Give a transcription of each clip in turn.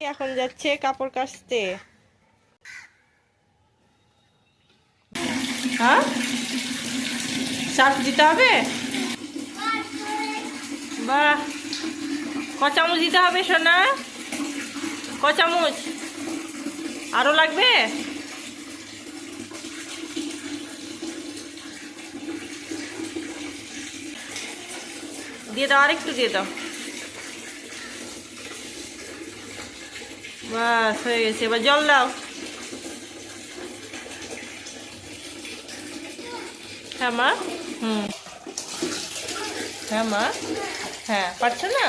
এখন যাচ্ছে কাপড় কাচতে। হ্যাঁ? সার্ফ দিতে হবে? বাহ। ক চামচ দিতে হবে সোনা। ক চামচ আরও লাগবে? দিয়ে দাও, আরেকটু দিয়ে দাও। বাস, হয়ে গেছে। এবার জল দাও। হ্যাঁ মা? হুম। হ্যাঁ মা? হ্যাঁ পারছ না?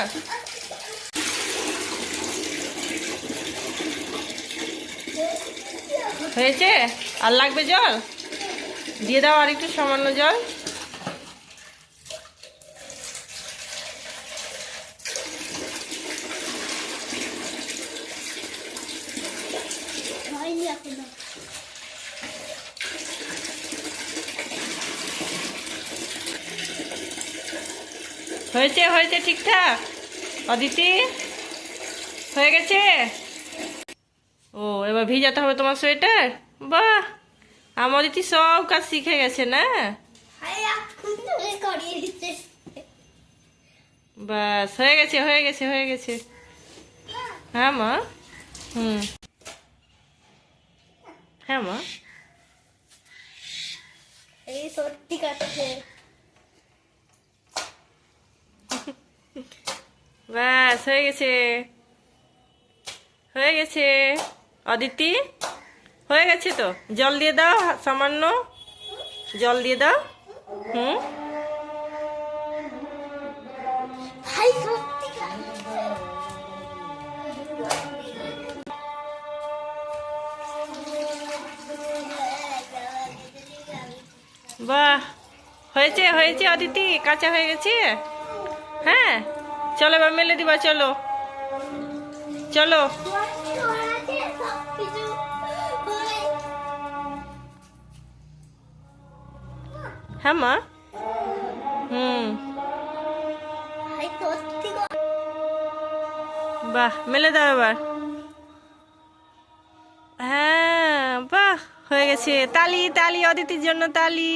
হয়েছে? আর লাগবে জল? দিয়ে দাও আর একটু সামান্য জল হয়নি এখনও হয়েছে হয়েছে ঠিকঠাক? অদিতি? হয়ে গেছে? ও এবার ভিজাতে হবে তোমার সোয়েটার? বাহ! আমার অদিতি সব কাজ শিখে গেছে না? বাস হয়ে গেছে হয়ে গেছে হয়ে গেছে। হ্যাঁ মা? হুম। হ্যাঁ মা? এই সত্যি কাটছে ব্যাস হয়ে গেছে হয়ে গেছে অদিতি হয়ে গেছে তো জল দিয়ে দাও সামান্য জল দিয়ে দাও হুম বাহ হয়েছে হয়েছে অদিতি কাঁচা হয়ে গেছে হ্যাঁ চলো এবার মেলে দিবা, চলো। চলো। হ্যাঁ মা। হুম। বাহ, মেলে দাও এবার। হ্যাঁ বাহ, হয়ে গেছে। তালি তালি, অদিতির জন্য তালি।